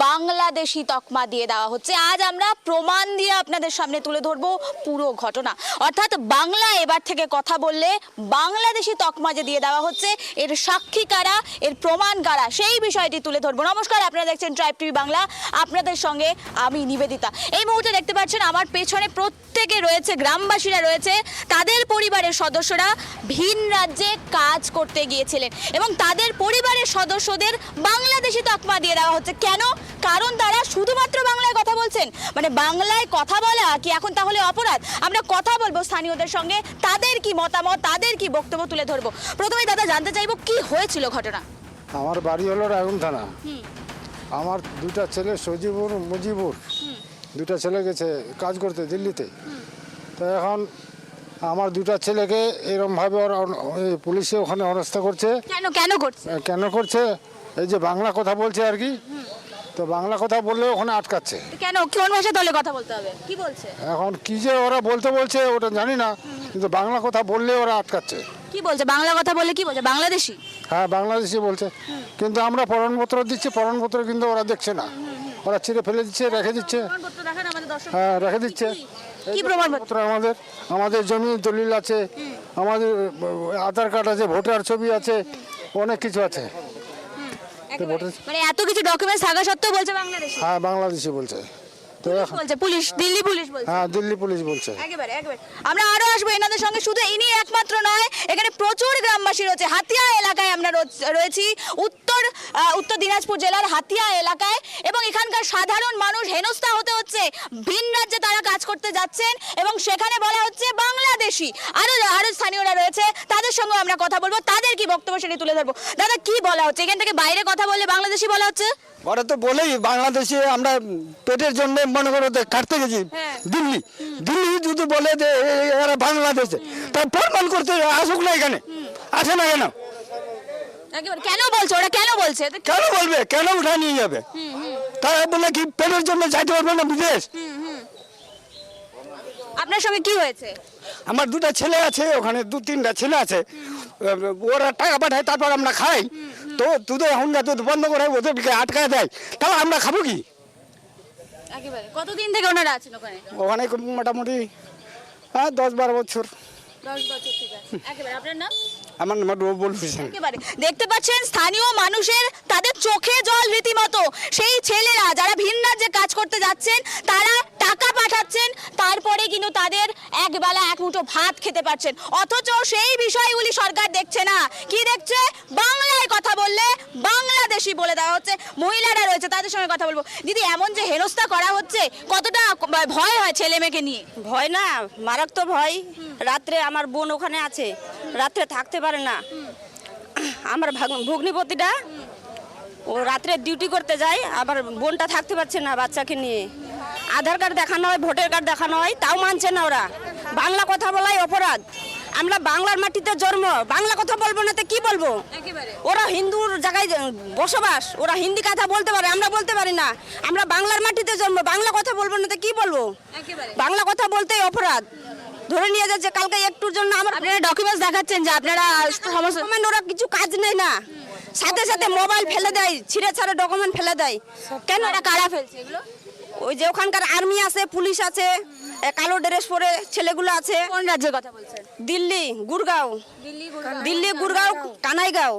বাংলাদেশি তকমা দিয়ে দেওয়া হচ্ছে। আজ আমরা প্রমাণ দিয়ে আপনাদের সামনে তুলে ধরবো পুরো ঘটনা। অর্থাৎ বাংলা এবার থেকে কথা বললে বাংলাদেশি তকমা যে দিয়ে দেওয়া হচ্ছে, এর সাক্ষী কারা, এর প্রমাণ কারা, সেই বিষয়টি তুলে ধরবো। নমস্কার, আপনারা দেখছেন ট্রাইব টিভি বাংলা। আপনাদের সঙ্গে আমি নিবেদিতা। এই মুহূর্তে দেখতে পাচ্ছেন আমার পেছনে প্রত্যেকে রয়েছে, গ্রামবাসীরা রয়েছে। তাদের পরিবারের সদস্যরা ভিন রাজ্যে কাজ করতে গিয়েছিলেন এবং তাদের পরিবারের সদস্যদের বাংলাদেশি তকমা দিয়ে দেওয়া হচ্ছে। কেন? কারণ তারা শুধুমাত্র বাংলায় কথা বলছেন। মানে বাংলায় কথা বলা কি এখন তাহলে অপরাধ? আমরা কথা বলব স্থানীয়দের সঙ্গে তাদের কি মতামত তাদের কি বক্তব্য তুলে ধরবো। প্রথমে দাদা জানতে চাইব কি হয়েছিল ঘটনা? আমার বাড়ি হলো রায়গঞ্জ থানা আমার দুটা ছেলে সজিবুর মুজিবুর। দুটা ছেলে গেছে কাজ করতে দিল্লিতে। তো এখন আমার দুটা ছেলেকে এরমভাবে ওরা পুলিশে ওখানে অবস্থা করছে। কেন কেন করছে? কেন করছে? এই যে বাংলা কথা বলছে আর কি। তো বাংলা কথা বললে ওখানে আটকাচ্ছে। কেন? কোন ভাষা তাহলে কথা বলতে হবে? কি বলছে? এখন কি যে ওরা বলতে বলছে ওটা জানি না কিন্তু বাংলা কথা বললে ওরা আটকাচ্ছে। কি বলছে? বাংলা কথা বলে কি বলছে? বাংলাদেশি? হ্যাঁ বাংলাদেশি বলছে। কিন্তু আমরা প্রমাণপত্র দিচ্ছি প্রমাণপত্র কিন্তু ওরা দেখছে না। ওরা ছিঁড়ে ফেলে দিচ্ছে রেখে দিচ্ছে। প্রমাণপত্র দেখান আমাদের দর্শক। হ্যাঁ রেখে দিচ্ছে। কি? প্রমাণপত্র? আমাদের। আমাদের জমি দলিল আছে। আমাদের আধার কার্ড আছে ভোটার ছবি আছে অনেক কিছু আছে। মানে এত কিছু ডকুমেন্টস থাকা সত্ত্বেও বলছে বাংলাদেশি? হ্যাঁ বাংলাদেশি বলছে। তো বলছে পুলিশ দিল্লি পুলিশ বলছে। হ্যাঁ দিল্লি পুলিশ বলছে। একেবারে একেবারে। আমরা আরও আসব এনাদের সঙ্গে শুধু ইনি একমাত্র নয় এখানে প্রচুর গ্রামবাসী রয়েছে। হাতিয়া এলাকায় আমরা রয়েছি উত্তর উত্তর দিনাজপুর জেলার হাতিয়া এলাকায় এবং এখানকার সাধারণ মানুষ হেনস্থা হতে হচ্ছে। ভিন রাজ্যে তারা কাজ করতে যাচ্ছেন এবং সেখানে বলা হচ্ছে বাংলাদেশি। আরও আরও স্থানীয়রা রয়েছে তাদের সঙ্গে আমরা কথা বলব। তাদের কি বক্তব্য সেটি তুলে ধরবো। দাদা কি বলা হচ্ছে? এখান থেকে বাইরে কথা বললে বাংলাদেশি বলা হচ্ছে? ওরা তো বলেই বাংলাদেশে আমরা পেটের জন্য মনে করো কাটতে গেছি। হ্যাঁ। দিল্লি। দিল্লি যদি বলে যে এরা বাংলাদেশে তা প্রমাণ করতে আসুক না এখানে। আসে না কেন? কেন বলছে? ওরা কেন বলছে? কেন বলবে? কেন উঠা নিয়ে যাবে? তারা বলে কি পেটের জন্য যাইতে পারবে না বিদেশ? আপনার সঙ্গে কি হয়েছে? আমার দুটা ছেলে আছে ওখানে দু তিনটা ছেলে আছে। ওরা টাকা পাঠায় তারপর আমরা খাই। তো তোদের হুন্ডা তো বন্ধ করে ওদেরকে আটকায় দেয়। তাহলে আমরা খাব কি? একেবারে। কতদিন থেকে ওনারা আছেন ওখানে? ওখানে মোটামুটি হ্যাঁ দশ বারো বছর। আমার নাম রবুল হোসেন। দেখতে পাচ্ছেন স্থানীয় মানুষের তাদের চোখে জল রীতিমতো। সেই ছেলেরা যারা ভিন রাজ্যে কাজ করতে যাচ্ছেন তারা টাকা পাঠাচ্ছেন, তারপরে কিন্তু তাদের একবেলা এক মুঠো ভাত খেতে পারছেন। অথচ সেই বিষয়গুলি সরকার দেখছে না। কি দেখছে? বাংলায় কথা বললে বাংলাদেশি বলে দেওয়া হচ্ছে। মহিলারা রয়েছে, তাদের সঙ্গে কথা বলব। দিদি, এমন যে হেনস্থা করা হচ্ছে, কতটা ভয় হয় ছেলে মেয়েকে নিয়ে? ভয় না, মারাত্মক ভয়। রাত্রে আমার বোন ওখানে আছে, রাত্রে থাকতে পারে না। আমার ভাগ- ভগ্নিপতিটা, ও রাত্রে ডিউটি করতে যায়, আবার বোনটা থাকতে পারছে না বাচ্চাকে নিয়ে। আধার কার্ড দেখানো হয় ভোটার কার্ড দেখানো হয় তাও মানছে না ওরা। বাংলা কথা বলাই অপরাধ। আমরা বাংলার মাটিতে জন্ম বাংলা কথা বলব না তো কি বলব? ওরা হিন্দুর জায়গায় বসবাস ওরা হিন্দি কথা বলতে পারে আমরা বলতে পারি না। আমরা বাংলার মাটিতে জন্ম বাংলা কথা বলব না তো কি বলব? বাংলা কথা বলতেই অপরাধ। ধরে নিয়ে যাচ্ছে কালকে একটুর জন্য আমার আপনারা ডকুমেন্টস দেখাচ্ছেন যে আপনারা ডকুমেন্ট ওরা কিছু কাজ নেই না। সাথে সাথে মোবাইল ফেলে দেয় ছিঁড়ে ছাড়ে ডকুমেন্ট ফেলে দেয়। কেন ওরা কারা ফেলছে এগুলো? ওই যে ওখানকার আর্মি আছে পুলিশ আছে কালো ড্রেস পরে ছেলেগুলো আছে। কোন রাজ্যের কথা বলছেন? দিল্লি গুরগাঁও। দিল্লি দিল্লি গুরগাঁও কানাইগাঁও।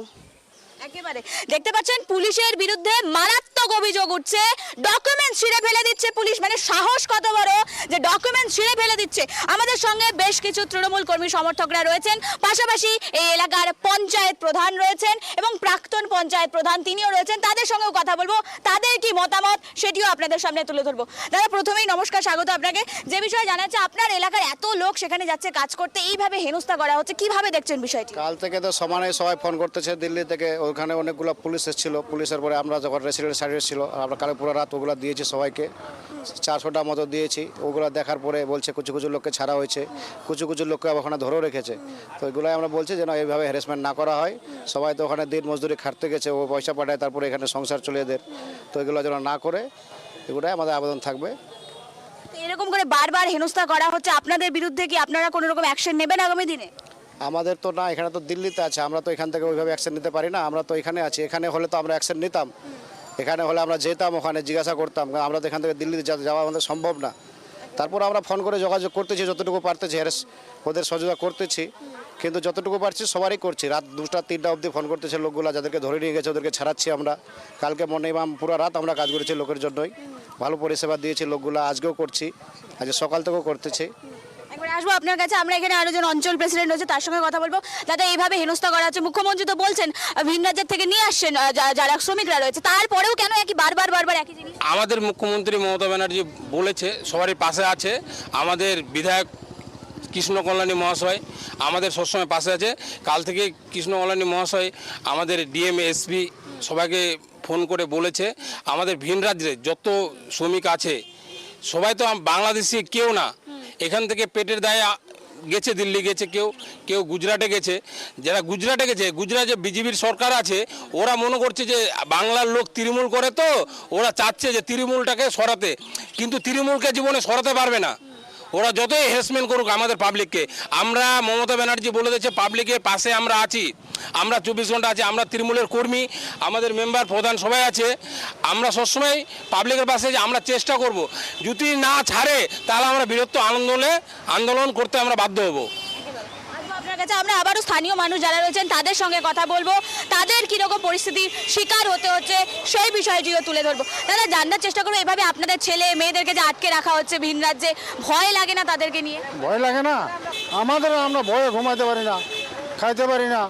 দেখতে পাচ্ছেন, পুলিশের বিরুদ্ধে মারাত্মক অভিযোগ উঠছে। ডকুমেন্ট ছিঁড়ে ফেলে দিচ্ছে পুলিশ। মানে সাহস কত বড় যে ডকুমেন্ট ছিঁড়ে ফেলে দিচ্ছে। আমাদের সঙ্গে বেশ কিছু তৃণমূল কর্মী সমর্থকরা রয়েছেন। পাশাপাশি এই এলাকার পঞ্চায়েত প্রধান রয়েছেন এবং প্রাক্তন পঞ্চায়েত প্রধান তিনিও রয়েছেন। তাদের সঙ্গেও কথা বলব। তাদের কি মতামত সেটিও আপনাদের সামনে তুলে ধরবো। দাদা, প্রথমেই নমস্কার, স্বাগত আপনাকে। যে বিষয়ে জানা যাচ্ছে আপনার এলাকার এত লোক সেখানে যাচ্ছে কাজ করতে। এইভাবে হেনস্থা করা হচ্ছে। কীভাবে দেখছেন বিষয়টি? কাল থেকে তো সমানে সবাই ফোন করতেছে। দিল্লি থেকে ওখানে অনেকগুলো পুলিশ এসেছিল। পুলিশের পরে আমরা যখন রেসিডেন্ট সার্ভিস ছিল আমরা কালে পুরো রাত ওগুলো দিয়েছি সবাইকে। চারশোটা মতো দিয়েছি। ওগুলো দেখার পরে বলছে কিছু কিছু লোককে ছাড়া হয়েছে। কিছু কিছু লোককে ওখানে ধরেও রেখেছে। তো এগুলোই আমরা বলছি যেন এইভাবে হ্যারাসমেন্ট না করা হয়। সবাই তো ওখানে দিন মজদুরি খাটতে গেছে, ও পয়সা পাঠায়, তারপরে এখানে সংসার চলে এদের তো এগুলো যেন না করে, এগুলোই আমাদের আবেদন থাকবে। এরকম করে বারবার হেনস্থা করা হচ্ছে। আপনাদের বিরুদ্ধে কি আপনারা কোনো রকম অ্যাকশন নেবেন আগামী দিনে? আমাদের তো না, এখানে তো দিল্লিতে আছে, আমরা তো এখান থেকে ওইভাবে অ্যাকশন নিতে পারি না, আমরা তো এখানে আছি, এখানে হলে তো আমরা অ্যাকশন নিতাম। এখানে হলে আমরা যেতাম ওখানে, জিজ্ঞাসা করতাম আমরা তো এখান থেকে দিল্লিতে যাওয়া আমাদের সম্ভব না। তারপর আমরা ফোন করে যোগাযোগ করতেছি, যতটুকু পারতেছি হ্যারেস ওদের সহযোগিতা করতেছি। কিন্তু যতটুকু পারছি, সবারই করছি। রাত দুটা, তিনটা অবধি ফোন করতেছে লোকগুলো, যাদেরকে ধরে নিয়ে গেছে, ওদেরকে ছাড়াচ্ছি আমরা। কালকে মনে ইমাম পুরো রাত আমরা কাজ করেছি লোকের জন্যই। ভালো পরিষেবা দিয়েছি লোকগুলো, আজকেও করছি আজকে সকাল থেকেও করতেছি। একবার আসব আপনার কাছে। আমরা এখানে আরও জন অঞ্চল প্রেসিডেন্ট রয়েছে, তার সঙ্গে কথা বলব। দাদা এইভাবে হেনস্থা করা হচ্ছে। মুখ্যমন্ত্রী তো বলছেন ভিন রাজ্যের থেকে নিয়ে আসছেন যারা শ্রমিকরা রয়েছে। তারপরেও কেন একই বারবার বারবার একই জিনিস? আমাদের মুখ্যমন্ত্রী মমতা ব্যানার্জি বলেছে, সবারই পাশে আছে। আমাদের বিধায়ক কৃষ্ণ কল্যাণী মহাশয় আমাদের সবসময় পাশে আছে। কাল থেকে কৃষ্ণ কল্যাণী মহাশয় আমাদের ডিএম, এসপি সবাইকে ফোন করে বলেছে, আমাদের ভিন রাজ্যে যত শ্রমিক আছে, সবাই তো বাংলাদেশি কেউ না। এখান থেকে পেটের দায়ে গেছে, দিল্লি গেছে কেউ কেউ গুজরাটে গেছে। যারা গুজরাটে গেছে, গুজরাটে বিজেপির সরকার আছে, ওরা মনে করছে যে বাংলার লোক তৃণমূল করে তো, ওরা চাচ্ছে যে তৃণমূলটাকে সরাতে। কিন্তু তৃণমূলকে জীবনে সরাতে পারবে না। ওরা যতই হেসমেন্ট করুক আমাদের পাবলিককে আমরা মমতা ব্যানার্জি বলে দিয়েছে পাবলিকের পাশে আমরা আছি। আমরা চব্বিশ ঘণ্টা আছি, আমরা তৃণমূলের কর্মী, আমাদের মেম্বার প্রধান সবাই আছে। আমরা সবসময় পাবলিকের পাশে আমরা চেষ্টা করব। যদি না ছাড়ে, তাহলে আমরা বীরত্ব আন্দোলনে আন্দোলন করতে আমরা বাধ্য হব। আপনার কাছে আমরা আবারও স্থানীয় মানুষ যারা রয়েছেন, তাদের সঙ্গে কথা বলব। তাদের কীরকম পরিস্থিতির শিকার হতে হচ্ছে, সেই বিষয়টিও তুলে ধরবো। দাদা জানার চেষ্টা করব, এভাবে আপনাদের ছেলে মেয়েদেরকে যে আটকে রাখা হচ্ছে ভিন রাজ্যে, ভয় লাগে না তাদেরকে নিয়ে? ভয় লাগে না? আমাদের আমরা ভয়ে ঘুমাতে পারি না, খাইতে পারি না,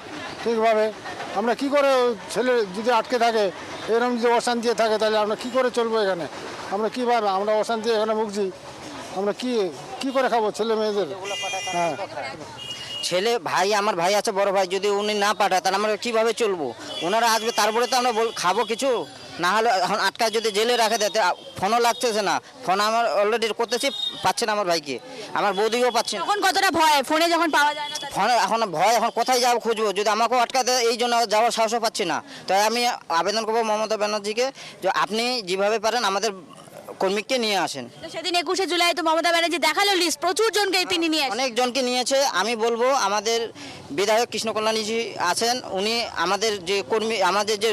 ঠিকভাবে। আমরা কি করে ছেলে যদি আটকে থাকে, এরকম যদি অশান্তি থাকে, তাহলে আমরা কি করে চলবো এখানে? আমরা কীভাবে আমরা অশান্তি এখানে ভুগছি। আমরা কি কি করে খাব ছেলে মেয়েদের? হ্যাঁ। ছেলে ভাই আমার ভাই আছে বড় ভাই যদি উনি না পাঠায় তাহলে আমরা কীভাবে চলবো? ওনারা আসবে তারপরে তো আমরা বল- খাব কিছু? না হলে এখন আটকা যদি জেলে রাখে দেয় ফোনও লাগতেছে না। ফোন আমার অলরেডি করতেছি পাচ্ছে না আমার ভাইকে। আমার বৌদিকেও পাচ্ছে না। তখন কতটা ভয়? ফোনে যখন পাওয়া যায় না? ফোনে এখন ভয় এখন কোথায় যাব খুঁজবো? যদি আমাকেও আটকা দেয় এই জন্য যাওয়ার সাহসও পাচ্ছি না। তাই আমি আবেদন করব মমতা ব্যানার্জিকে যে আপনি যেভাবে পারেন আমাদের কর্মীকে নিয়ে আসেন। সেদিন একুশে জুলাই তো মমতা ব্যানার্জি দেখাল লিস্ট প্রচুর জনকে তিনি নিয়ে আসেন। অনেকজনকে নিয়েছে আমি বলব আমাদের বিধায়ক কৃষ্ণ কল্যাণীজি আছেন উনি আমাদের যে কর্মী আমাদের যে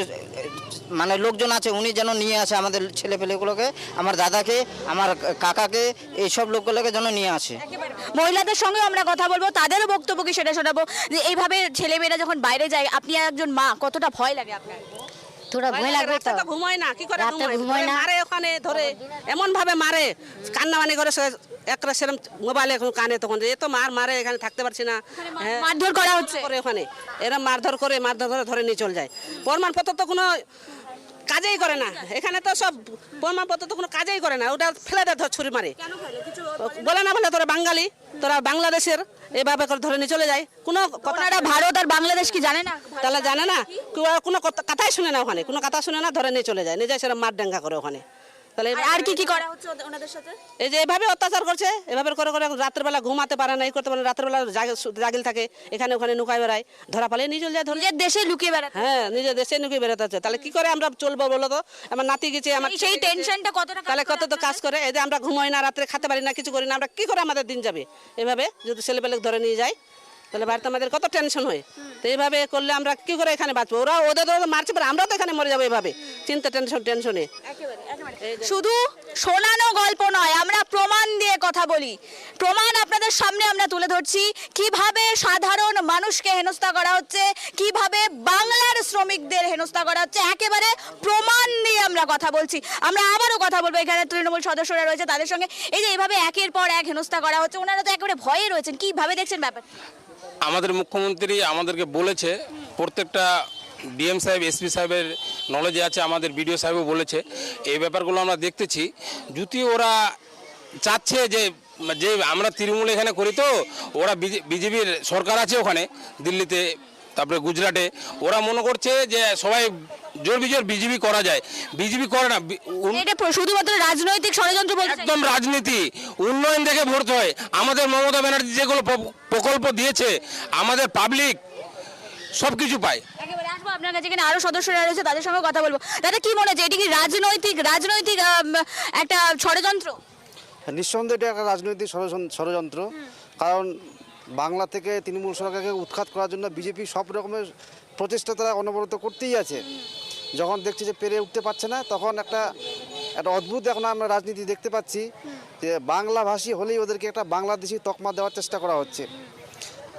মানে লোকজন আছে উনি যেন নিয়ে আসে আমাদের ছেলে পেলেগুলোকে আমার দাদাকে আমার কাকাকে এইসব লোকগুলোকে যেন নিয়ে আসে। মহিলাদের সঙ্গে আমরা কথা বলব তাদেরও বক্তব্য কি সেটা শোনাবো। যে এইভাবে ছেলেমেয়েরা যখন বাইরে যায় আপনি একজন মা কতটা ভয় লাগে আপনার? থোড়া ভয় লাগবে তো। ঘুমায় না কি করে ঘুমায়? না। মারে ওখানে ধরে এমন ভাবে মারে। কান্নামানি করে একটা মোবাইলে এখন কানে তখন। এ তো মার মারে এখানে থাকতে পারছি না। হ্যাঁ। মারধর করা হচ্ছে। করে ওখানে। মারধর করে মারধর করে ধরে নিয়ে চলে যায়। প্রমাণপত্র তো কোনো কাজেই করে না। এখানে তো সব প্রমাণপত্র তো কোনো কাজেই করে না। ওটা ফেলে দেয় ধর ছুরি মারে। বলে না বলে তোরা বাঙালি তোরা বাংলাদেশের এভাবে করে ধরে নিয়ে চলে যায়। কোনো কথাটা ভারত আর বাংলাদেশ কি জানে না? তাহলে জানে না কেউ কোনো কথা- কথাই শুনে না ওখানে। কোনো কথা শুনে না ধরে নিয়ে চলে যায়। নিয়ে যায় সেরকম মার ডাঙ্গা করে ওখানে। তাহলে আর- কি কি করা হচ্ছে ওনাদের সাথে? এই যে এভাবে অত্যাচার করছে এভাবে করে করে রাত্রেবেলা ঘুমাতে পারে না এই করতে পারে না রাত্রেবেলা জাগি- জাগিল থাকে এখানে ওখানে নুকায় বেড়ায় ধরা পালে চলে যায় নিজের দেশে লুকিয়ে বেড়াতে হ্যাঁ। নিজের দেশে বেরোতে হচ্ছে। তাহলে কি করে আমরা চলবো বলো তো? আমার নাতি গেছে আমার সেই- টেনশনটা কাজ তাহলে কত তো কাজ করে? এই যে আমরা ঘুমাই না রাত্রে খেতে পারি না কিছু করি না আমরা কি করে আমাদের দিন যাবে? এভাবে যদি ছেলেপেলে ধরে নিয়ে যায় তাহলে বাড়িতে আমাদের কত টেনশন হয়? তো এইভাবে করলে আমরা কি করে এখানে বাঁচবো? ওরা ওদের তো মারছে পারে আমরাও তো এখানে মরে যাব এভাবে। চিন্তা টেনশন টেনশনে শুধু শোনানো গল্প নয় আমরা প্রমাণ দিয়ে কথা বলি। প্রমাণ আপনাদের সামনে আমরা তুলে ধরছি কীভাবে সাধারণ মানুষকে হেনস্থা করা হচ্ছে কীভাবে বাংলার শ্রমিকদের হেনস্থা করা হচ্ছে একেবারে প্রমাণ দিয়ে আমরা কথা বলছি। আমরা আবারও কথা বলব এখানে তৃণমূল সদস্যরা রয়েছে তাদের সঙ্গে। এই যে এইভাবে একের পর এক হেনস্থা করা হচ্ছে ওনারা তো একেবারে ভয়ে রয়েছেন কীভাবে দেখছেন ব্যাপার আমাদের মুখ্যমন্ত্রী আমাদেরকে বলেছে, প্রত্যেকটা ডিএম সাহেব, এসপি সাহেবের নলেজে আছে, আমাদের বিডিও সাহেবও বলেছে। এই ব্যাপারগুলো আমরা দেখতেছি। যদি ওরা চাচ্ছে যে যে আমরা তৃণমূল এখানে করি তো, ওরা বিজেপির সরকার আছে ওখানে, দিল্লিতে তারপরে গুজরাটে ওরা মনে করছে যে সবাই জোর বিজোর বিজেপি করা যায়। বিজেপি করে না এটা শুধুমাত্র রাজনৈতিক ষড়যন্ত্র একদম রাজনীতি উন্নয়ন দেখে ভোট হয়। আমাদের মমতা ব্যানার্জি যেগুলো প্রকল্প দিয়েছে আমাদের পাবলিক সব কিছু পায় আসব আপনার কাছে এখানে আরও সদস্যরা রয়েছে তাদের সঙ্গে কথা বলব। দাদা কি মনে হচ্ছে? এটি কি রাজনৈতিক রাজনৈতিক একটা ষড়যন্ত্র? নিঃসন্দেহে এটা একটা রাজনৈতিক ষড়যন্ত্র। কারণ বাংলা থেকে তৃণমূল সরকারকে উৎখাত করার জন্য বিজেপি সব রকমের প্রচেষ্টা তারা অনবরত করতেই আছে। যখন দেখছি যে পেরে উঠতে পারছে না, তখন একটা একটা অদ্ভুত এখন আমরা রাজনীতি দেখতে পাচ্ছি যে বাংলাভাষী হলেই ওদেরকে একটা বাংলাদেশি তকমা দেওয়ার চেষ্টা করা হচ্ছে।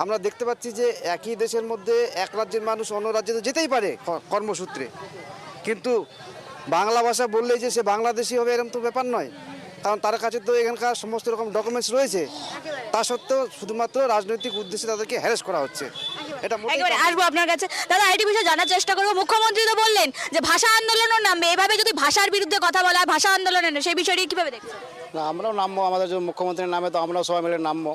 আমরা দেখতে পাচ্ছি যে একই দেশের মধ্যে এক রাজ্যের মানুষ অন্য রাজ্যে তো যেতেই পারে কর্মসূত্রে। কিন্তু বাংলা ভাষা বললেই যে সে বাংলাদেশি হবে এরকম তো ব্যাপার নয়। কারণ তার কাছে তো এখানকার সমস্ত রকম ডকুমেন্টস রয়েছে। তা সত্ত্বেও শুধুমাত্র রাজনৈতিক উদ্দেশ্যে তাদেরকে হ্যারেস করা হচ্ছে। এটা আসব আপনার কাছে। দাদা আইটি বিষয়ে জানার চেষ্টা করব। মুখ্যমন্ত্রী তো বললেন যে ভাষা আন্দোলনও নামবে। এভাবে যদি ভাষার বিরুদ্ধে কথা বলা হয় ভাষা আন্দোলনের সেই বিষয়টি কীভাবে দেখছেন? না আমরাও নামবো। আমাদের যে মুখ্যমন্ত্রীর নামে তো আমরাও সবাই মিলে নামবো।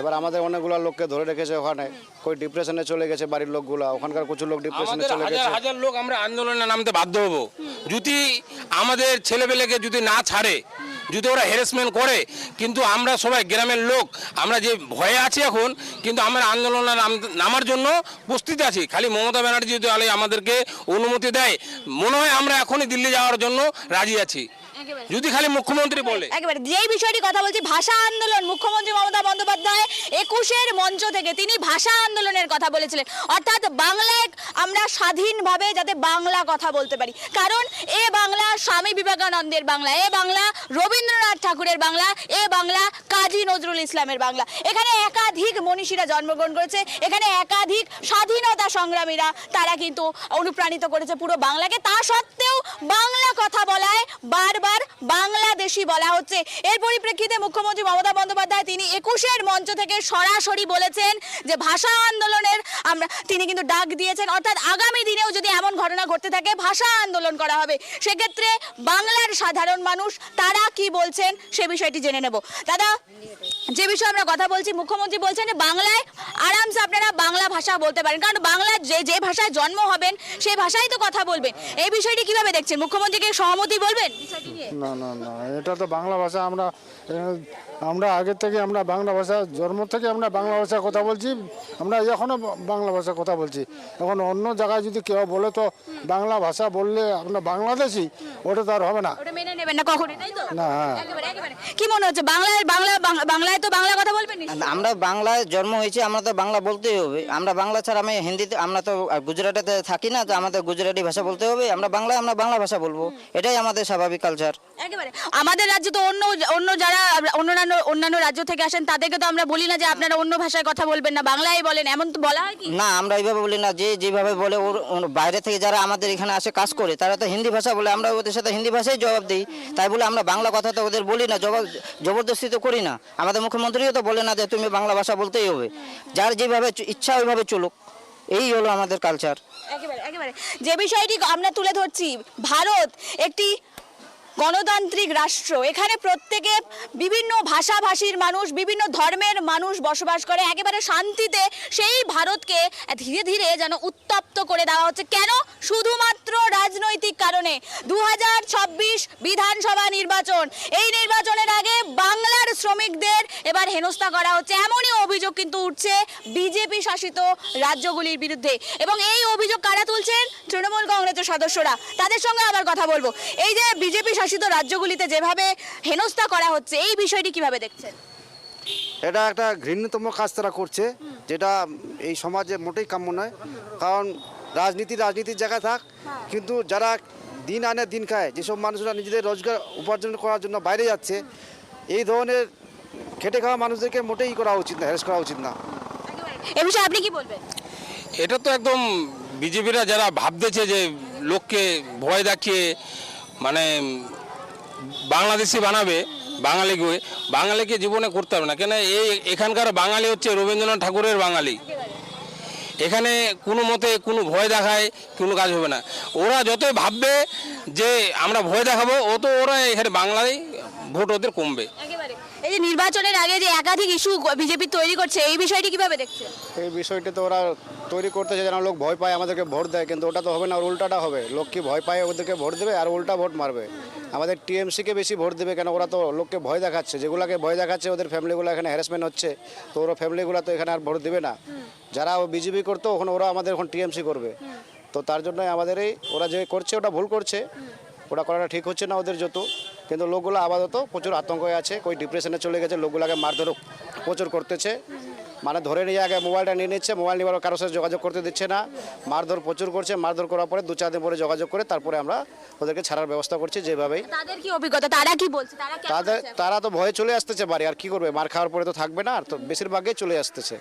এবার আমাদের অনেকগুলো লোককে ধরে রেখেছে ওখানে। কই ডিপ্রেশনে চলে গেছে বাড়ির লোকগুলা। ওখানকার কিছু লোক ডিপ্রেশনে চলে গেছে। হাজার লোক আমরা আন্দোলনে নামতে বাধ্য হব। যদি আমাদের ছেলেবেলেকে যদি না ছাড়ে যদি ওরা হ্যারাসমেন্ট করে, কিন্তু আমরা সবাই গ্রামের লোক, আমরা যে ভয়ে আছি এখন, কিন্তু আমরা আন্দোলনে নাম- নামার জন্য প্রস্তুত আছি। খালি মমতা ব্যানার্জি যদি আমাদেরকে অনুমতি দেয়, মনে হয় আমরা এখনই দিল্লি যাওয়ার জন্য রাজি আছি। যদি খালি মুখ্যমন্ত্রী বলে। একেবারে। যেই বিষয়টি কথা বলছি ভাষা আন্দোলন মুখ্যমন্ত্রী মমতা বন্দ্যোপাধ্যায় একুশের মঞ্চ থেকে তিনি ভাষা আন্দোলনের কথা বলেছিলেন। অর্থাৎ বাংলায় আমরা স্বাধীনভাবে যাতে বাংলা কথা বলতে পারি। কারণ এ বাংলা স্বামী বিবেকানন্দের বাংলা এ বাংলা রবীন্দ্রনাথ ঠাকুরের বাংলা এ বাংলা কাজী নজরুল ইসলামের বাংলা। এখানে একাধিক মনীষীরা জন্মগ্রহণ করেছে এখানে একাধিক স্বাধীনতা সংগ্রামীরা তারা কিন্তু অনুপ্রাণিত করেছে পুরো বাংলাকে। তা সত্ত্বেও বাংলা কথা বলায় বারবার বাংলাদেশি বলা হচ্ছে। এর পরিপ্রেক্ষিতে মুখ্যমন্ত্রী মমতা বন্দ্যোপাধ্যায় তিনি একুশের মঞ্চ থেকে সরাসরি বলেছেন যে ভাষা আন্দোলনের আমরা তিনি কিন্তু ডাক দিয়েছেন। অর্থাৎ আগামী দিনেও যদি এমন ঘটনা ঘটতে থাকে, ভাষা আন্দোলন করা হবে। সেক্ষেত্রে বাংলার সাধারণ মানুষ তারা কি বলছেন সে বিষয়টি জেনে নেব। দাদা যে বিষয়ে আমরা কথা বলছি মুখ্যমন্ত্রী বলছেন যে বাংলায় আরামসে আপনারা বাংলা ভাষা বলতে পারেন। কারণ বাংলা যে যে ভাষায় জন্ম হবেন সেই ভাষায় তো কথা বলবেন এই বিষয়টি কীভাবে দেখছেন? মুখ্যমন্ত্রীকে সহমতি বলবেন? না না না এটা তো বাংলা ভাষা আমরা আমরা আগে থেকে আমরা বাংলা ভাষা জন্ম থেকে আমরা বাংলা ভাষা কথা বলছি। আমরা এখনও বাংলা ভাষা কথা বলছি। এখন অন্য জায়গায় যদি কেউ বলে তো বাংলা ভাষা বললে আমরা বাংলাদেশি ওটা তো আর হবে না। নেবেন না কখনোই তাই তো? না। একেবারে একেবারে। কি মনে হচ্ছে বাংলায় বাংলা বাং- বাংলায় তো বাংলা কথা বলবেন নিশ্চয়ই? আমরা বাংলায় জন্ম হয়েছি আমরা তো বাংলা বলতেই হবে। আমরা বাংলা ছাড়া আমি হিন্দিতে আমরা তো আর গুজরাটেতে থাকি না তো আমাদের গুজরাটি ভাষা বলতে হবে। আমরা বাংলায় আমরা বাংলা ভাষা বলব। এটাই আমাদের স্বাভাবিক কালচার একেবারে। আমাদের রাজ্যে তো অন্য অন্য যারা অন্যান্য অন্যান্য রাজ্য থেকে আসেন তাদেরকে তো আমরা বলি না যে আপনারা অন্য ভাষায় কথা বলবেন না বাংলায় বলেন এমন তো বলা হয় কি? না আমরা এইভাবে বলি না যে যেভাবে বলে ওর ওর বাইরে থেকে যারা আমাদের এখানে আসে কাজ করে তারা তো হিন্দি ভাষা বলে আমরা ওদের সাথে হিন্দি ভাষায় জবাব দিই। তাই বলে আমরা বাংলা কথা তো ওদের বলি না জবরদস্তি তো করি না। আমাদের মুখ্যমন্ত্রীও তো বলে না যে তুমি বাংলা ভাষা বলতেই হবে। যার যেভাবে ইচ্ছা ওইভাবে চলুক। এই হলো আমাদের কালচার একেবারে একেবারে। যে বিষয়টি আমরা তুলে ধরছি ভারত একটি গণতান্ত্রিক রাষ্ট্র। এখানে প্রত্যেকে বিভিন্ন ভাষাভাষীর মানুষ, বিভিন্ন ধর্মের মানুষ বসবাস করে। একেবারে শান্তিতে সেই ভারতকে ধীরে ধীরে যেন উত্তপ্ত করে দেওয়া হচ্ছে। কেন? শুধুমাত্র রাজনৈতিক কারণে। দু বিধানসভা নির্বাচন। এই নির্বাচনের আগে বাংলার শ্রমিকদের এবার হেনস্থা করা হচ্ছে। এমনই অভিযোগ কিন্তু উঠছে বিজেপি শাসিত রাজ্যগুলির বিরুদ্ধে। এবং এই অভিযোগ কারা তুলছেন? তৃণমূল কংগ্রেসের সদস্যরা। তাদের সঙ্গে আবার কথা বলব। এই যে বিজেপি শাসিত রাজ্যগুলিতে যেভাবে হেনস্থা করা হচ্ছে এই বিষয়টি কীভাবে দেখছেন? এটা একটা ঘৃণ্যতম কাজ তারা করছে যেটা এই সমাজে মোটেই কাম্য নয়। কারণ রাজনীতি রাজনীতির জায়গায় থাক কিন্তু যারা দিন আনে দিন খায় যেসব মানুষরা নিজেদের রোজগার উপার্জন করার জন্য বাইরে যাচ্ছে এই ধরনের খেটে খাওয়া মানুষদেরকে মোটেই করা উচিত না হ্যারেস করা উচিত না। এ বিষয়ে আপনি কি বলবেন? এটা তো একদম বিজেপিরা যারা ভাবতেছে যে লোককে ভয় দেখিয়ে মানে বাংলাদেশি বানাবে বাঙালিকে বাঙালিকে জীবনে করতে হবে না। কেন এই এখানকার বাঙালি হচ্ছে রবীন্দ্রনাথ ঠাকুরের বাঙালি। এখানে কোনো মতে কোনো ভয় দেখায়, কোনো কাজ হবে না। ওরা যতই ভাববে যে আমরা ভয় দেখাবো ও তো ওরা এখানে বাংলায় ভোট ওদের কমবে। এই যে নির্বাচনের আগে যে একাধিক ইস্যু বিজেপি তৈরি করছে, এই বিষয়টি কীভাবে দেখছেন? এই বিষয়টি তো ওরা তৈরি করতেছে যেন লোক ভয় পায়, আমাদেরকে ভোট দেয়, কিন্তু ওটা তো হবে না, ওর উল্টাটা হবে। লোক কি ভয় পায়, ওদেরকে ভোট দেবে আর উল্টা ভোট মারবে। আমাদের টিএমসিকে বেশি ভোট দেবে কেন? ওরা তো লোককে ভয় দেখাচ্ছে, যেগুলোকে ভয় দেখাচ্ছে ওদের ফ্যামিলিগুলো এখানে হ্যারাসমেন্ট হচ্ছে, তো ওরা ফ্যামিলিগুলো তো এখানে আর ভোট দেবে না। যারা বিজেপি করতো ওখানে ওরা আমাদের এখন টিএমসি করবে। তো তার জন্যই আমাদের এই, ওরা যে করছে, ওটা ভুল করছে। ওটা করাটা ঠিক হচ্ছে না ওদের যত। কিন্তু লোকগুলো আপাতত প্রচুর আতঙ্ক হয়ে আছে কই ডিপ্রেশনে চলে গেছে লোকগুলোকে মারধরও প্রচুর করতেছে। মানে ধরে নিয়ে আগে মোবাইলটা নিয়ে নিচ্ছে মোবাইল নিয়ে কারোর সাথে যোগাযোগ করতে দিচ্ছে না। মারধর প্রচুর করছে মারধর করার পরে দু চার দিন পরে যোগাযোগ করে তারপরে আমরা ওদেরকে ছাড়ার ব্যবস্থা করছি যেভাবেই। তাদের কি অভিজ্ঞতা? তারা কি বলছে? তাদের তারা তো ভয়ে চলে আসতেছে বাড়ি আর কি করবে? মার খাওয়ার পরে তো থাকবে না আর তো বেশিরভাগই চলে আসতেছে।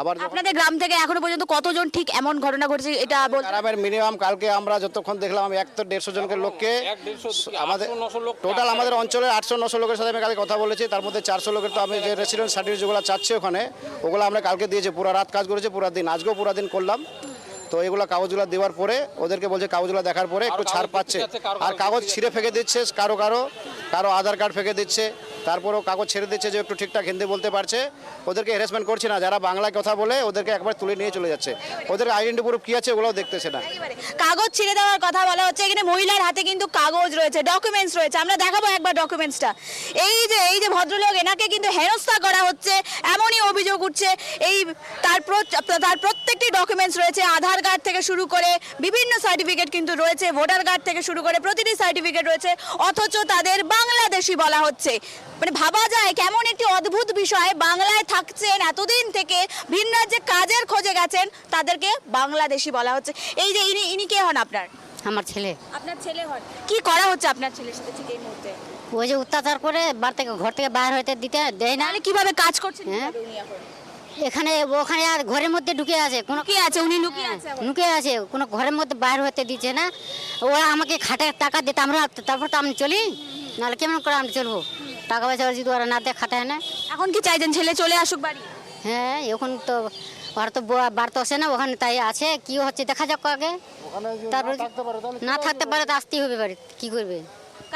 আবার আপনাদের গ্রাম থেকে এখনও পর্যন্ত কতজন ঠিক এমন ঘটনা ঘটেছে এটা গ্রামের মিনিমাম কালকে আমরা যতক্ষণ দেখলাম আমি এক তো দেড়শো জনকে লোককে আমাদের টোটাল আমাদের অঞ্চলে আটশো নশো লোকের সাথে আমি কালকে কথা বলেছি তার মধ্যে চারশো লোকের তো আমি যে রেসিডেন্ট সার্টিফিকেট যেগুলো চাচ্ছি ওখানে ওগুলো আমরা কালকে দিয়েছি পুরো রাত কাজ করেছি পুরো দিন। আজকেও পুরো দিন করলাম। তো এগুলো কাগজগুলো দেওয়ার পরে ওদেরকে বলছে কাগজগুলো দেখার পরে একটু ছাড় পাচ্ছে। আর কাগজ ছিঁড়ে ফেঁকে দিচ্ছে কারও কারও কারও আধার কার্ড ফেঁকে দিচ্ছে। তারপরেও কাগজ ছেড়ে দিচ্ছে যে একটু ঠিকঠাক হিন্দি বলতে পারছে। ওদেরকে হ্যারাসমেন্ট করছে না, যারা বাংলায় কথা বলে ওদেরকে একবার তুলে নিয়ে চলে যাচ্ছে। ওদের আইডেন্টি প্রুফ কী আছে ওগুলোও দেখতেছে না। কাগজ ছেড়ে দেওয়ার কথা বলা হচ্ছে, এখানে মহিলার হাতে কিন্তু কাগজ রয়েছে ডকুমেন্টস রয়েছে। আমরা দেখাবো একবার ডকুমেন্টসটা এই যে এই যে ভদ্রলোক, এনাকে কিন্তু হেনস্থা করা হচ্ছে, এমনই অভিযোগ উঠছে। এই তার তার প্রত্যেকটি ডকুমেন্টস রয়েছে, আধার কার্ড থেকে শুরু করে বিভিন্ন সার্টিফিকেট কিন্তু রয়েছে ভোটার কার্ড থেকে শুরু করে প্রতিটি সার্টিফিকেট রয়েছে, অথচ তাদের বাংলাদেশি বলা হচ্ছে। মানে ভাবা যায় কেমন একটি অদ্ভুত বিষয়। বাংলায় থাকছেন এতদিন থেকে ভিন্ন রাজ্যে কাজের খোঁজে গেছেন তাদেরকে বাংলাদেশি বলা হচ্ছে। এই যে ইনি ইনি কে হন আপনার? আমার ছেলে। আপনার ছেলে হন। কি করা হচ্ছে আপনার ছেলের সাথে ঠিক এই মুহূর্তে? ওই যে অত্যাচার করে বার থেকে ঘর থেকে বাইর হইতে দিতে দেয় না। কীভাবে কাজ করছেন হ্যাঁ। উনি এখন? এখানে ওখানে আর ঘরের মধ্যে ঢুকে আছে। কোনো কি আছে উনি লুকিয়ে আছে? ঢুকে আছে। কোনো ঘরের মধ্যে বাইর হতে দিচ্ছে না। ওরা আমাকে খাটের টাকা দিতে আমরা তারপর তো আমি চলি। নাহলে কেমন করে আমি চলবো? টাকা পয়সা যদি ওরা না দেয় খাটায় না। এখন কি চাইছেন ছেলে চলে আসুক বাড়ি? হ্যাঁ এখন তো ওরা তো বাড়তে বার তো আসে না ওখানে তাই আছে কি হচ্ছে দেখা যাক আগে তারপরে না থাকতে পারে তো আসতেই হবে বাড়ি কি করবে?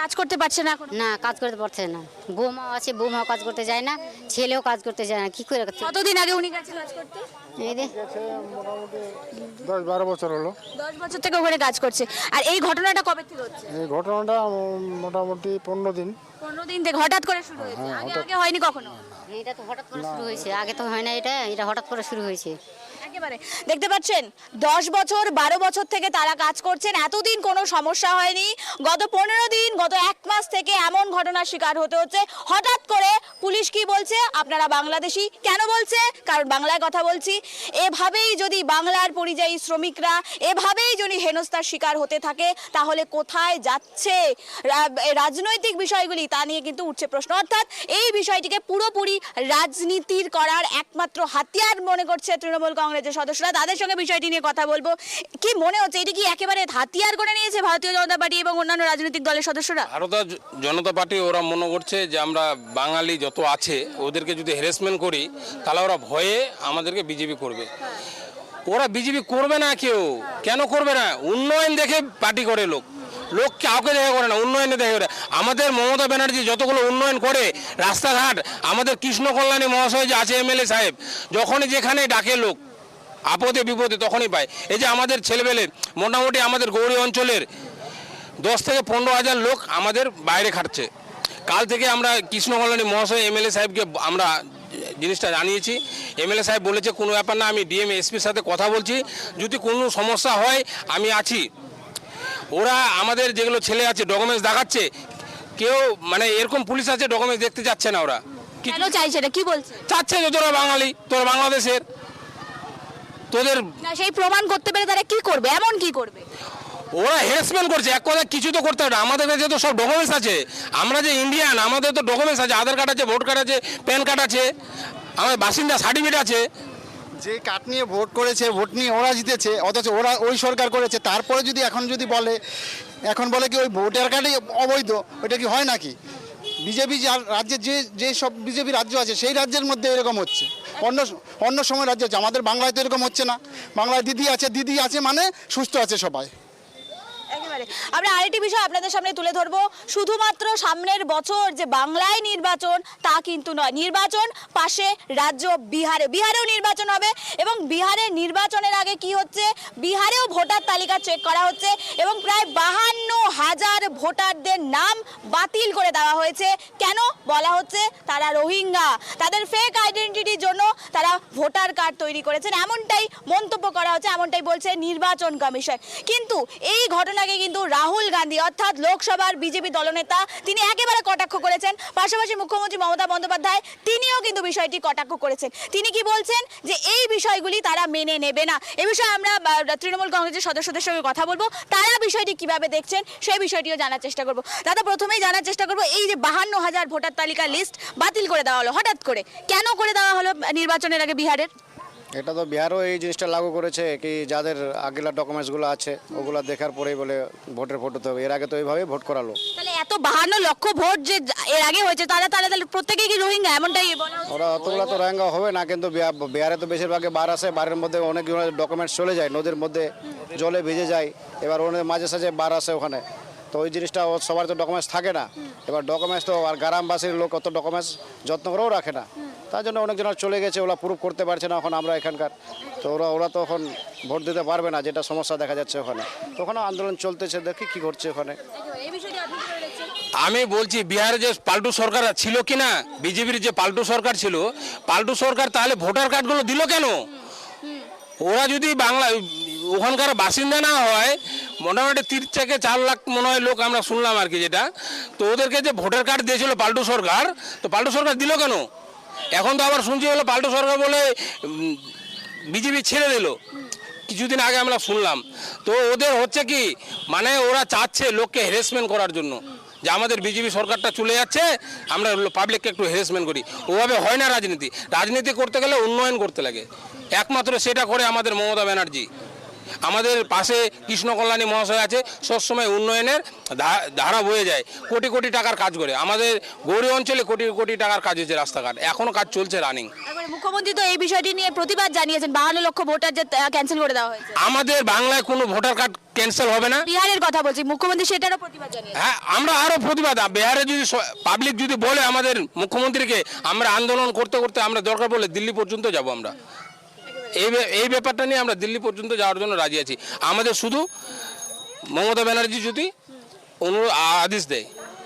কাজ করতে পারছে না এখন? না কাজ করতে পারছে না। বৌমা আছে বৌমাও কাজ করতে যায় না ছেলেও কাজ করতে যায় না। কি করে কতদিন আগে উনি গেছেন কাজ করতে? এই যে দশ বারো বছর হলো। দশ বছর থেকে ওখানে কাজ করছে। আর এই ঘটনাটা কবে থেকে হচ্ছে? এই ঘটনাটা মোটামুটি পনেরো দিন। পনেরো দিন থেকে হঠাৎ করে শুরু হয়েছে? আগে আগে হয়নি কখনো? এটা তো হঠাৎ করে শুরু হয়েছে। আগে তো হয় না এটা এটা হঠাৎ করে শুরু হয়েছে। একেবারে। দেখতে পাচ্ছেন, দশ বছর, বারো বছর থেকে তারা কাজ করছেন। এতদিন কোনো সমস্যা হয়নি। গত পনেরো দিন, গত এক মাস থেকে এমন ঘটনার শিকার হতে হচ্ছে। হঠাৎ করে পুলিশ কি বলছে? আপনারা বাংলাদেশি? কেন বলছে? কারণ বাংলায় কথা বলছি। এভাবেই যদি বাংলার পরিযায়ী শ্রমিকরা, এভাবেই যদি হেনস্থার শিকার হতে থাকে, তাহলে কোথায় যাচ্ছে? রাজনৈতিক বিষয়গুলি তা নিয়ে কিন্তু উঠছে প্রশ্ন। অর্থাৎ এই বিষয়টিকে পুরোপুরি রাজনীতির করার একমাত্র হাতিয়ার মনে করছে তৃণমূল কংগ্রেসের সদস্যরা তাদের সঙ্গে বিষয়টি নিয়ে কথা বলব। কি মনে হচ্ছে, এটি কি একেবারে হাতিয়ার করে নিয়েছে ভারতীয় জনতা পার্টি এবং অন্যান্য রাজনৈতিক দলের সদস্যরা? ভারতীয় জনতা পার্টি ওরা মনে করছে যে আমরা বাঙালি যত আছে, ওদেরকে যদি হ্যারাসমেন্ট করি, তাহলে ওরা ভয়ে আমাদেরকে বিজেপি করবে। ওরা বিজেপি করবে না কেউ। কেন করবে না? উন্নয়ন দেখে পার্টি করে লোক। লোক কাউকে দেখে করে না, উন্নয়নে দেখে করে। আমাদের মমতা ব্যানার্জি যতগুলো উন্নয়ন করে, রাস্তাঘাট, আমাদের কৃষ্ণ কল্যাণী মহাশয় যে আছে এমএলএ সাহেব, যখনই যেখানে ডাকে লোক আপদে বিপদে তখনই পায়। এই যে আমাদের ছেলেবেলে মোটামুটি আমাদের গৌরী অঞ্চলের দশ থেকে পনেরো হাজার লোক আমাদের বাইরে খাটছে। কাল থেকে আমরা কৃষ্ণ কল্যাণী মহাশয় এমএলএ সাহেবকে আমরা জিনিসটা জানিয়েছি। এমএলএ সাহেব বলেছে কোনো ব্যাপার না আমি ডিএম এসপির সাথে কথা বলছি। যদি কোনো সমস্যা হয় আমি আছি। ওরা আমাদের যেগুলো ছেলে আছে ডকুমেন্টস দেখাচ্ছে। কেউ মানে এরকম পুলিশ আছে ডকুমেন্টস দেখতে যাচ্ছে না ওরা। কেন চাইছে এটা কি বলছে? চাচ্ছে যে তোরা বাঙালি তোরা বাংলাদেশের। তোদের না সেই প্রমাণ করতে পেরে তারা কি করবে? এমন কি করবে? ওরা হেরাসমেন্ট করছে এক কথা কিছু তো করতে হবে না। আমাদের কাছে তো সব ডকুমেন্টস আছে। আমরা যে ইন্ডিয়ান আমাদের তো ডকুমেন্টস আছে। আধার কার্ড আছে ভোট কার্ড আছে প্যান কার্ড আছে আমাদের বাসিন্দা সার্টিফিকেট আছে। যে কাঠ নিয়ে ভোট করেছে ভোট নিয়ে ওরা জিতেছে অথচ ওরা ওই সরকার করেছে। তারপরে যদি এখন যদি বলে এখন বলে কি ওই ভোটার কার্ডই অবৈধ ওটা কি হয় নাকি? বিজেপি যার রাজ্যে যে যে সব বিজেপি রাজ্য আছে সেই রাজ্যের মধ্যে এরকম হচ্ছে। অন্য অন্য সময় রাজ্যে আছে। আমাদের বাংলায় তো এরকম হচ্ছে না। বাংলায় দিদি আছে দিদি আছে মানে সুস্থ আছে সবাই। একেবারে আমরা আরেকটি বিষয় আপনাদের সামনে তুলে ধরবো। শুধুমাত্র সামনের বছর যে বাংলায় নির্বাচন, তা কিন্তু নয়। নির্বাচন পাশে রাজ্য বিহারে। বিহারেও নির্বাচন হবে এবং বিহারে নির্বাচনের আগে কি হচ্ছে? বিহারেও ভোটার তালিকা চেক করা হচ্ছে এবং প্রায় বাহান্ন হাজার ভোটারদের নাম বাতিল করে দেওয়া হয়েছে। কেন বলা হচ্ছে? তারা রোহিঙ্গা। তাদের ফেক আইডেন্টিটির জন্য তারা ভোটার কার্ড তৈরি করেছেন। এমনটাই মন্তব্য করা হচ্ছে, এমনটাই বলছে নির্বাচন কমিশন। কিন্তু এই ঘটনাকে কিন্তু কিন্তু রাহুল গান্ধী, অর্থাৎ লোকসভার বিজেপি দলনেতা, তিনি একেবারে কটাক্ষ করেছেন। পাশাপাশি মুখ্যমন্ত্রী মমতা বন্দ্যোপাধ্যায়, তিনিও কিন্তু বিষয়টি কটাক্ষ করেছেন। তিনি কি বলছেন যে এই বিষয়গুলি তারা মেনে নেবে না? এ বিষয়ে আমরা তৃণমূল কংগ্রেসের সদস্যদের সঙ্গে কথা বলব। তারা বিষয়টি কীভাবে দেখছেন, সেই বিষয়টিও জানার চেষ্টা করব। দাদা, প্রথমেই জানার চেষ্টা করব, এই যে বাহান্ন হাজার ভোটার তালিকা লিস্ট বাতিল করে দেওয়া হলো, হঠাৎ করে। কেন করে দেওয়া হলো নির্বাচনের আগে বিহারের? এটা তো বিহারও এই জিনিসটা লাগু করেছে কি যাদের আগেলা ডকুমেন্টসগুলো আছে ওগুলো দেখার পরেই বলে ভোটের ভোট হতে হবে। এর আগে তো এইভাবেই ভোট করালো। তাহলে এত বাহান্ন লক্ষ ভোট যে এর আগে হয়েছে তারা তারা তাহলে প্রত্যেকেই কি রোহিঙ্গা? এমনটাই বলা ওরা অতগুলো তো রোহিঙ্গা হবে না কিন্তু বিহারে তো বেশিরভাগই বার আসে বারের মধ্যে অনেক ডকুমেন্টস চলে যায় নদীর মধ্যে জলে ভিজে যায় এবার ওখানে মাঝে সাঝে বার আসে ওখানে। তো ওই জিনিসটা সবার তো ডকুমেন্টস থাকে না। এবার ডকুমেন্টস তো আর গ্রামবাসীর লোক অত ডকুমেন্টস যত্ন করেও রাখে না। তার জন্য অনেকজন চলে গেছে ওরা প্রুফ করতে পারছে না এখন আমরা এখানকার। তো ওরা ওরা তো এখন ভোট দিতে পারবে না যেটা সমস্যা দেখা যাচ্ছে ওখানে। তো ওখানে আন্দোলন চলতেছে দেখি কি ঘটছে ওখানে। আমি বলছি বিহারে যে পাল্টু সরকার ছিল কি না বিজেপির যে পাল্টু সরকার ছিল পাল্টু সরকার তাহলে ভোটার কার্ডগুলো দিল কেন? ওরা যদি বাংলা ওখানকার বাসিন্দা না হয় মোটামুটি তিরিশ থেকে চার লাখ মনে হয় লোক আমরা শুনলাম আর কি যেটা তো ওদেরকে যে ভোটার কার্ড দিয়েছিল পাল্টু সরকার তো পাল্টু সরকার দিল কেন? এখন তো আবার শুনছি হলো পাল্টু সরকার বলে বিজেপি ছেড়ে দিল। কিছুদিন আগে আমরা শুনলাম। তো ওদের হচ্ছে কি মানে ওরা চাচ্ছে লোককে হ্যারাসমেন্ট করার জন্য। যে আমাদের বিজেপি সরকারটা চলে যাচ্ছে, আমরা পাবলিককে একটু হ্যারাসমেন্ট করি। ওভাবে হয় না রাজনীতি। রাজনীতি করতে গেলে উন্নয়ন করতে লাগে। একমাত্র সেটা করে আমাদের মমতা ব্যানার্জি। আমাদের পাশে কৃষ্ণ কল্যাণী মহাশয় আছে সবসময় উন্নয়নের ধারা বয়ে যায় কোটি কোটি টাকার কাজ করে। আমাদের গৌরী অঞ্চলে কোটি কোটি টাকার কাজ হয়েছে রাস্তাঘাট এখনও কাজ চলছে রানিং মুখ্যমন্ত্রী তো এই বিষয়টি নিয়ে প্রতিবাদ জানিয়েছেন বাহান্ন লক্ষ ভোটার যে ক্যান্সেল করে দেওয়া হয়েছে। আমাদের বাংলায় কোনো ভোটার কার্ড ক্যান্সেল হবে না। বিহারের কথা বলছি মুখ্যমন্ত্রী সেটারও প্রতিবাদ জানিয়েছেন। হ্যাঁ আমরা আরও প্রতিবাদ বিহারে যদি পাবলিক যদি বলে আমাদের মুখ্যমন্ত্রীকে আমরা আন্দোলন করতে করতে আমরা দরকার বলে দিল্লি পর্যন্ত যাব আমরা। এই বে- এই ব্যাপারটা নিয়ে আমরা দিল্লি পর্যন্ত যাওয়ার জন্য রাজি আছি। আমাদের শুধু মমতা ব্যানার্জি যদি অনুরোধ আদেশ দেয়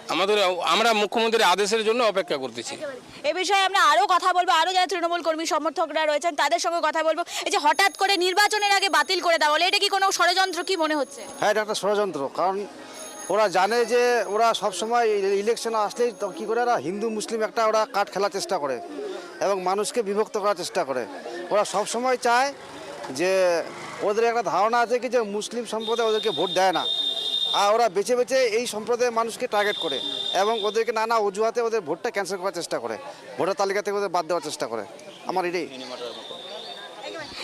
আমাদের আমরা মুখ্যমন্ত্রীর আদেশের জন্য অপেক্ষা করতেছি। এ বিষয়ে আমরা আরও কথা বলব আরও যারা তৃণমূল কর্মী সমর্থকরা রয়েছেন তাদের সঙ্গে কথা বলব। এই যে হঠাৎ করে নির্বাচনের আগে বাতিল করে দেওয়া হলো এটা কি কোনো ষড়যন্ত্র কি মনে হচ্ছে? হ্যাঁ এটা একটা ষড়যন্ত্র কারণ ওরা জানে যে ওরা সবসময় ইলেকশন আসলেই তো কী করে ওরা হিন্দু মুসলিম একটা ওরা কাঠ খেলার চেষ্টা করে এবং মানুষকে বিভক্ত করার চেষ্টা করে। ওরা সবসময় চায় যে ওদের একটা ধারণা আছে কি যে মুসলিম সম্প্রদায় ওদেরকে ভোট দেয় না। আর ওরা বেছে বেছে এই সম্প্রদায়ের মানুষকে টার্গেট করে এবং ওদেরকে নানা অজুহাতে ওদের ভোটটা ক্যান্সেল করার চেষ্টা করে। ভোটার তালিকা থেকে ওদের বাদ দেওয়ার চেষ্টা করে। আমার এটাই।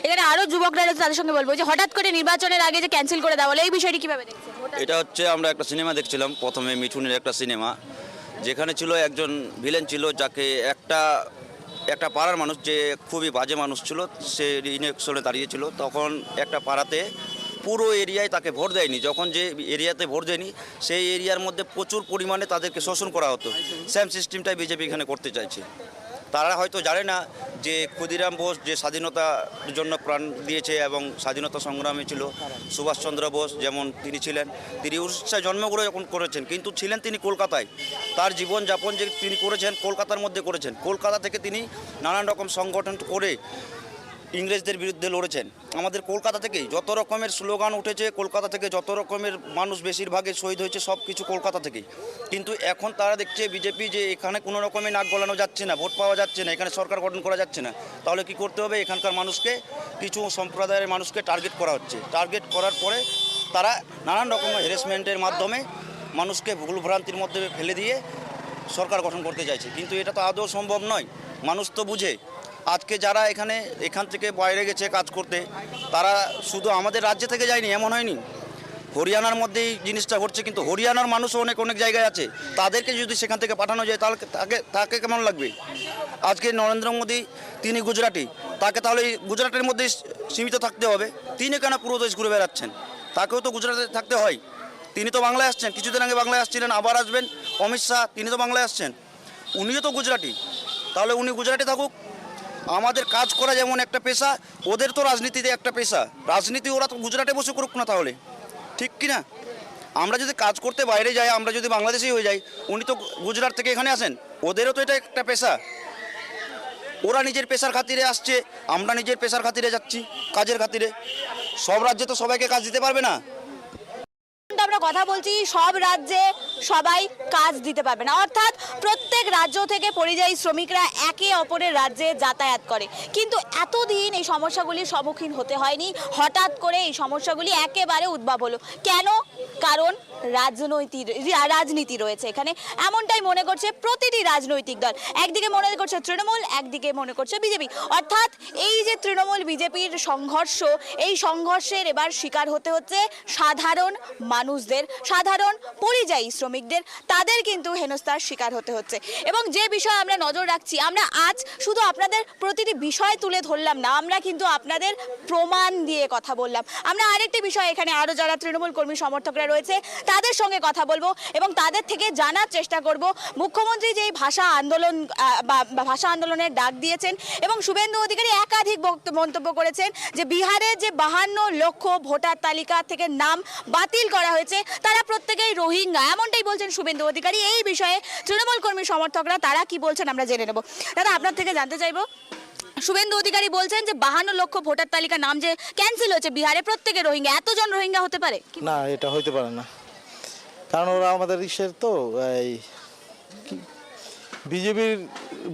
এখানে আরও যুবকরা রয়েছে তাদের সঙ্গে বলব যে হঠাৎ করে নির্বাচনের আগে যে ক্যান্সেল করে দেওয়া হলো এই বিষয়টি কীভাবে দেখছেন? এটা হচ্ছে আমরা একটা সিনেমা দেখছিলাম প্রথমে মিঠুনের একটা সিনেমা যেখানে ছিল একজন ভিলেন ছিল যাকে একটা একটা পাড়ার মানুষ যে খুবই বাজে মানুষ ছিল, সে ইলেকশনে দাঁড়িয়েছিল। তখন একটা পাড়াতে পুরো এরিয়ায় তাকে ভোট দেয়নি। যখন যে এরিয়াতে ভোট দেয়নি, সেই এরিয়ার মধ্যে প্রচুর পরিমাণে তাদেরকে শোষণ করা হতো। সেম সিস্টেমটাই বিজেপি এখানে করতে চাইছে। তারা হয়তো জানে না যে ক্ষুদিরাম বোস যে স্বাধীনতার জন্য প্রাণ দিয়েছে এবং স্বাধীনতা সংগ্রামী ছিল, সুভাষচন্দ্র বোস যেমন তিনি ছিলেন। তিনি উড়িষ্যায় জন্মগ্রহণ করেছেন, কিন্তু ছিলেন তিনি কলকাতায়। তার জীবনযাপন যে তিনি করেছেন, কলকাতার মধ্যে করেছেন। কলকাতা থেকে তিনি নানান রকম সংগঠন করে ইংরেজদের বিরুদ্ধে লড়েছেন। আমাদের কলকাতা থেকেই যত রকমের স্লোগান উঠেছে, কলকাতা থেকে যত রকমের মানুষ বেশিরভাগই শহীদ হয়েছে, সব কিছু কলকাতা থেকেই। কিন্তু এখন তারা দেখছে বিজেপি যে এখানে কোনো রকমের নাক গলানো যাচ্ছে না, ভোট পাওয়া যাচ্ছে না, এখানে সরকার গঠন করা যাচ্ছে না। তাহলে কি করতে হবে? এখানকার মানুষকে, কিছু সম্প্রদায়ের মানুষকে টার্গেট করা হচ্ছে। টার্গেট করার পরে তারা নানান রকমের হ্যারাসমেন্টের মাধ্যমে মানুষকে ভুল ভ্রান্তির মধ্যে ফেলে দিয়ে সরকার গঠন করতে চাইছে। কিন্তু এটা তো আদৌ সম্ভব নয়। মানুষ তো বুঝে আজকে যারা এখানে, এখান থেকে বাইরে গেছে কাজ করতে, তারা শুধু আমাদের রাজ্য থেকে যায়নি, এমন হয়নি। হরিয়ানার মধ্যেই জিনিসটা ঘটছে, কিন্তু হরিয়ানার মানুষও অনেক অনেক জায়গায় আছে। তাদেরকে যদি সেখান থেকে পাঠানো যায়, তাহলে তাকে তাকে কেমন লাগবে? আজকে নরেন্দ্র মোদী, তিনি গুজরাটি, তাকে তাহলে গুজরাটের মধ্যেই সীমিত থাকতে হবে। তিনি কেন পুরো দেশ ঘুরে বেড়াচ্ছেন? তাকেও তো গুজরাটে থাকতে হয়। তিনি তো বাংলায় আসছেন, কিছুদিন আগে বাংলায় আসছিলেন, আবার আসবেন। অমিত শাহ, তিনি তো বাংলায় আসছেন। উনিও তো গুজরাটি। তাহলে উনি গুজরাটে থাকুক আমাদের কাজ করা যেমন একটা পেশা, ওদের তো রাজনীতিতে একটা পেশা। রাজনীতি ওরা তো গুজরাটে বসে করুক না তাহলে। ঠিক কি না? আমরা যদি কাজ করতে বাইরে যাই, আমরা যদি বাংলাদেশেই হয়ে যাই, উনি তো গুজরাট থেকে এখানে আসেন, ওদেরও তো এটা একটা পেশা। ওরা নিজের পেশার খাতিরে আসছে, আমরা নিজের পেশার খাতিরে যাচ্ছি, কাজের খাতিরে। সব রাজ্যে তো সবাইকে কাজ দিতে পারবে না। আমরা আমরা কথা বলছি সব রাজ্যে সবাই কাজ দিতে পারবে না। অর্থাৎ প্রত্যেক রাজ্য থেকে পরিযায়ী শ্রমিকরা একে অপরের রাজ্যে যাতায়াত করে। কিন্তু এতদিন এই সমস্যাগুলির সম্মুখীন হতে হয়নি। হঠাৎ করে এই সমস্যাগুলি একেবারে উদ্ভব হলো। কেন? কারণ রাজনৈতিক রাজনীতি রয়েছে এখানে। এমনটাই মনে করছে প্রতিটি রাজনৈতিক দল। একদিকে মনে করছে তৃণমূল, একদিকে মনে করছে বিজেপি। অর্থাৎ এই যে তৃণমূল বিজেপির সংঘর্ষ, এই সংঘর্ষের এবার শিকার হতে হচ্ছে সাধারণ মানুষদের, সাধারণ পরিযায়ী শ্রমিকদের। তাদের কিন্তু হেনস্থার শিকার হতে হচ্ছে। এবং যে বিষয়ে আমরা নজর রাখছি, আমরা আজ শুধু আপনাদের প্রতিটি বিষয় তুলে ধরলাম না, আমরা কিন্তু আপনাদের প্রমাণ দিয়ে কথা বললাম। আমরা আরেকটি বিষয় এখানে আরও যারা তৃণমূল কর্মী সমর্থকরা রয়েছে তাদের সঙ্গে কথা বলব এবং তাদের থেকে জানার চেষ্টা করব। মুখ্যমন্ত্রী যেই ভাষা আন্দোলন ভাষা আন্দোলনের ডাক দিয়েছেন এবং শুভেন্দু অধিকারী একাধিক মন্তব্য করেছেন যে বিহারের যে বাহান্ন লক্ষ ভোটার তালিকা থেকে নাম বাতিল করা হয়েছে, তারা প্রত্যেকেই রোহিঙ্গা। এমনটাই বলছেন শুভেন্দু অধিকারী। এই বিষয়ে তৃণমূল কর্মী সমর্থকরা, তারা কি বলছেন আমরা জেনে নেব। দাদা, আপনার থেকে জানতে চাইব। শুভেন্দু অধিকারী বলছেন যে বাহান্ন লক্ষ ভোটার তালিকা নাম যে ক্যান্সেল হয়েছে বিহারে, প্রত্যেকে রোহিঙ্গা। এতজন রোহিঙ্গা হতে পারে? না, এটা হইতে পারে না। কারণ ওরা আমাদের ইসের তো, এই বিজেপির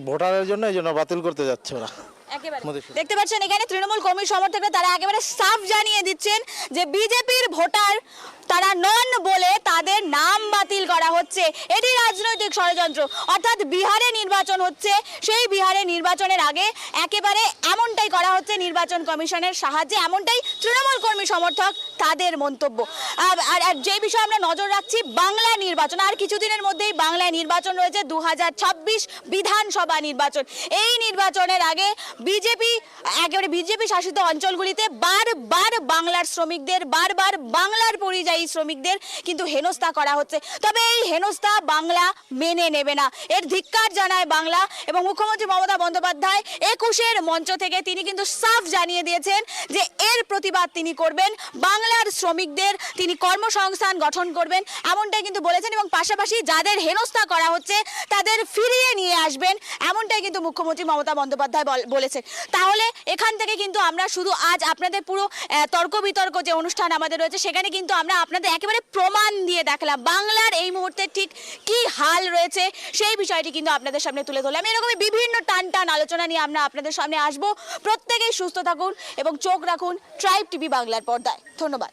ভোটারের জন্য এই জন্য বাতিল করতে যাচ্ছে ওরা। একেবারে। দেখতে পাচ্ছেন এখানে তৃণমূল কর্মী সমর্থকরা তারা একেবারে সাফ জানিয়ে দিচ্ছেন যে বিজেপির ভোটার তারা নন বলে তাদের নাম বাতিল করা হচ্ছে। এটি রাজনৈতিক ষড়যন্ত্র। অর্থাৎ বিহারে নির্বাচন হচ্ছে সেই বিহারে নির্বাচনের আগে একেবারে এমনটাই করা হচ্ছে নির্বাচন কমিশনের সাহায্যে এমনটাই তৃণমূল কর্মী সমর্থক তাদের মন্তব্য। আর যে বিষয়ে আমরা নজর রাখছি বাংলা নির্বাচন। আর কিছুদিনের মধ্যেই বাংলায় নির্বাচন রয়েছে দু হাজার ছাব্বিশ বিধানসভা নির্বাচন। এই নির্বাচনের আগে বিজেপি একেবারে বিজেপি শাসিত অঞ্চলগুলিতে বারবার বাংলার শ্রমিকদের, বারবার বাংলার পরিযায়ী শ্রমিকদের কিন্তু হেনস্থা করা হচ্ছে। তবে এই হেনস্থা বাংলা মেনে নেবে না। এর ধিক্কার জানায় বাংলা এবং মুখ্যমন্ত্রী মমতা বন্দ্যোপাধ্যায় একুশের মঞ্চ থেকে তিনি কিন্তু সাফ জানিয়ে দিয়েছেন যে এর প্রতিবাদ তিনি করবেন, বাংলার শ্রমিকদের তিনি কর্মসংস্থান গঠন করবেন এমনটাই কিন্তু বলেছেন এবং পাশাপাশি যাদের হেনস্থা করা হচ্ছে তাদের ফিরিয়ে নিয়ে আসবেন এমনটাই কিন্তু মুখ্যমন্ত্রী মমতা বন্দ্যোপাধ্যায় বল- বলেছেন। তাহলে এখান থেকে কিন্তু আমরা শুধু আজ আপনাদের পুরো তর্ক বিতর্ক যে অনুষ্ঠান আমাদের রয়েছে, সেখানে কিন্তু আমরা আপনাদের একেবারে প্রমাণ দিয়ে দেখলাম বাংলার এই মুহূর্তে ঠিক কি হাল রয়েছে, সেই বিষয়টি কিন্তু আপনাদের সামনে তুলে ধরলাম। এরকমই বিভিন্ন টান টান আলোচনা নিয়ে আমরা আপনাদের সামনে আসব। প্রত্যেকেই সুস্থ থাকুন এবং চোখ রাখুন ট্রাইব টিভি বাংলার পর্দায়। ধন্যবাদ।